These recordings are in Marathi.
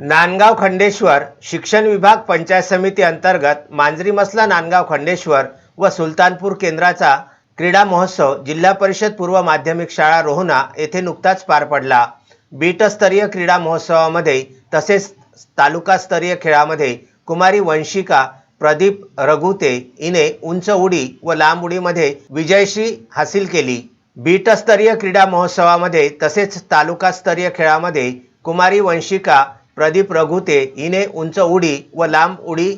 नांदगाव खंडेश्वर शिक्षण विभाग पंचायत समिती अंतर्गत मांजरी मसला नांदगाव खंडेश्वर व सुलतानपूर केंद्राचा क्रीडा महोत्सव जिल्हा परिषद पूर्व माध्यमिक शाळा रोहना येथे नुकताच पार पडला. बीटस्तरीय क्रीडा महोत्सवामध्ये तसेच तालुकास्तरीय खेळामध्ये कुमारी वंशिका प्रदीप रघुते हिने उंच उडी व लांब उडीमध्ये विजयश्री हासिल केली. बीटस्तरीय क्रीडा महोत्सवामध्ये तसेच तालुकास्तरीय खेळामध्ये कुमारी वंशिका प्रदीप रघुते हिने उंच उडी व लांब उडी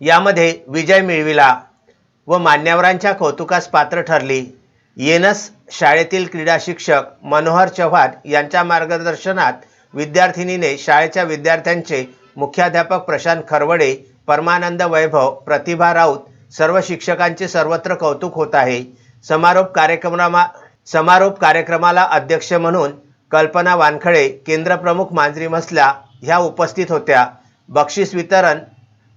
यामध्ये विजय मिळविला व मान्यवरांच्या कौतुकास पात्र ठरली. येनस शाळेतील क्रीडा शिक्षक मनोहर चव्हाण यांच्या मार्गदर्शनात विद्यार्थिनीने शाळेच्या विद्यार्थ्यांचे मुख्याध्यापक प्रशांत खरवडे परमानंद वैभव प्रतिभा राऊत सर्व शिक्षकांचे सर्वत्र कौतुक होत आहे. समारोप कार्यक्रमा समारोप कार्यक्रमाला अध्यक्ष म्हणून कल्पना वानखळे केंद्रप्रमुख मांजरी मसला ह्या उपस्थित होत्या. बक्षीस वितरण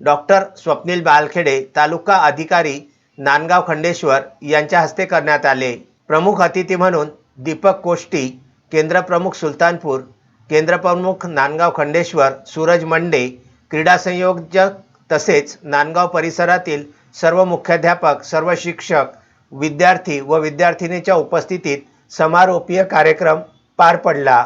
डॉक्टर स्वप्नील बालखेडे तालुका अधिकारी नांदगाव खंडेश्वर यांच्या हस्ते करण्यात आले. प्रमुख अतिथी म्हणून दीपक कोष्टी केंद्रप्रमुख सुलतानपूर केंद्रप्रमुख नांदगाव खंडेश्वर सूरज मंडे क्रीडा संयोजक तसेच नांदगाव परिसरातील सर्व मुख्याध्यापक सर्व शिक्षक विद्यार्थी व विद्यार्थिनीच्या उपस्थितीत समारोपीय कार्यक्रम पार पडला.